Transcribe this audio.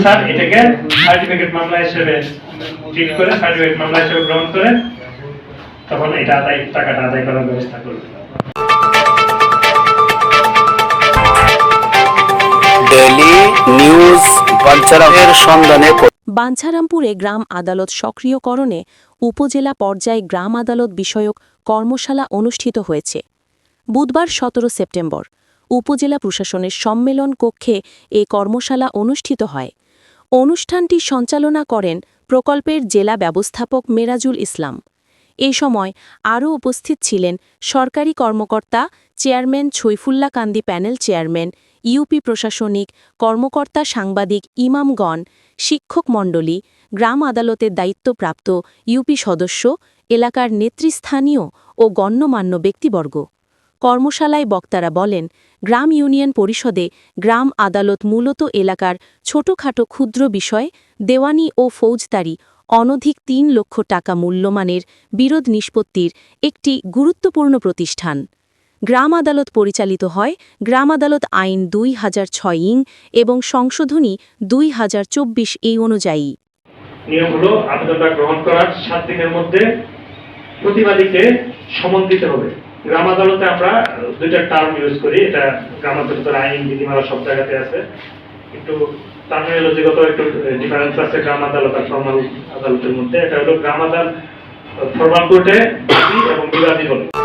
Officer এটাকে certificate মামলা হিসেবে ট্রিট করে সার্টিফিকেট মামলা হিসেবে গ্রহণ করে তখন এটা আদায় টাকাটা আদায় করার ব্যবস্থা করবে। ডেইলি নিউজ বাঞ্ছারামের সন্ধানে বাঞ্ছারামপুরে গ্রাম আদালত সক্রিয়করণে উপজেলা পর্যায়ে গ্রাম আদালত বিষয়ক কর্মশালা অনুষ্ঠিত হয়েছে। বুধবার সতেরো সেপ্টেম্বর উপজেলা প্রশাসনের সম্মেলন কক্ষে এ কর্মশালা অনুষ্ঠিত হয়। অনুষ্ঠানটি সঞ্চালনা করেন প্রকল্পের জেলা ব্যবস্থাপক মেরাজুল ইসলাম। এ সময় আরও উপস্থিত ছিলেন সরকারি কর্মকর্তা chairman Saifulla Kandi, panel chairman UP প্রশাসনিক কর্মকর্তা সাংবাদিক ইমামগণ শিক্ষক মণ্ডলী, গ্রাম আদালতের দায়িত্বপ্রাপ্ত ইউপি সদস্য, এলাকার নেতৃস্থানীয় ও গণ্যমান্য ব্যক্তিবর্গ। কর্মশালায় বক্তারা বলেন, গ্রাম ইউনিয়ন পরিষদে গ্রাম আদালত মূলত এলাকার ছোটখাটো ক্ষুদ্র বিষয়, দেওয়ানি ও ফৌজদারি, অনধিক তিন লক্ষ টাকা মূল্যমানের বিরোধ নিষ্পত্তির একটি গুরুত্বপূর্ণ প্রতিষ্ঠান। গ্রাম আদালত পরিচালিত হয় গ্রাম আদালত আইন দুই হাজার ছয় ইং এবং সংশোধনী দুই হাজার চব্বিশ এই অনুযায়ী। নিয়ম আবেদনটা গ্রহণ করার সাত দিনের মধ্যে প্রতিবাদীকে সমন দিতে হবে। গ্রাম আদালতে আমরা দুইটা টার্ম ইউজ করি। এটা গ্রাম আদালতের আইন, বিধিমালা সব জায়গাতে আছে। একটু টার্মিনোলজিগত একটু ডিফারেন্স আছে গ্রাম আদালত আর ফর্মাল আদালতের মধ্যে। এটা হলো গ্রাম আদালত ফর্মাল কোর্টে এবং বিবাদী বলে।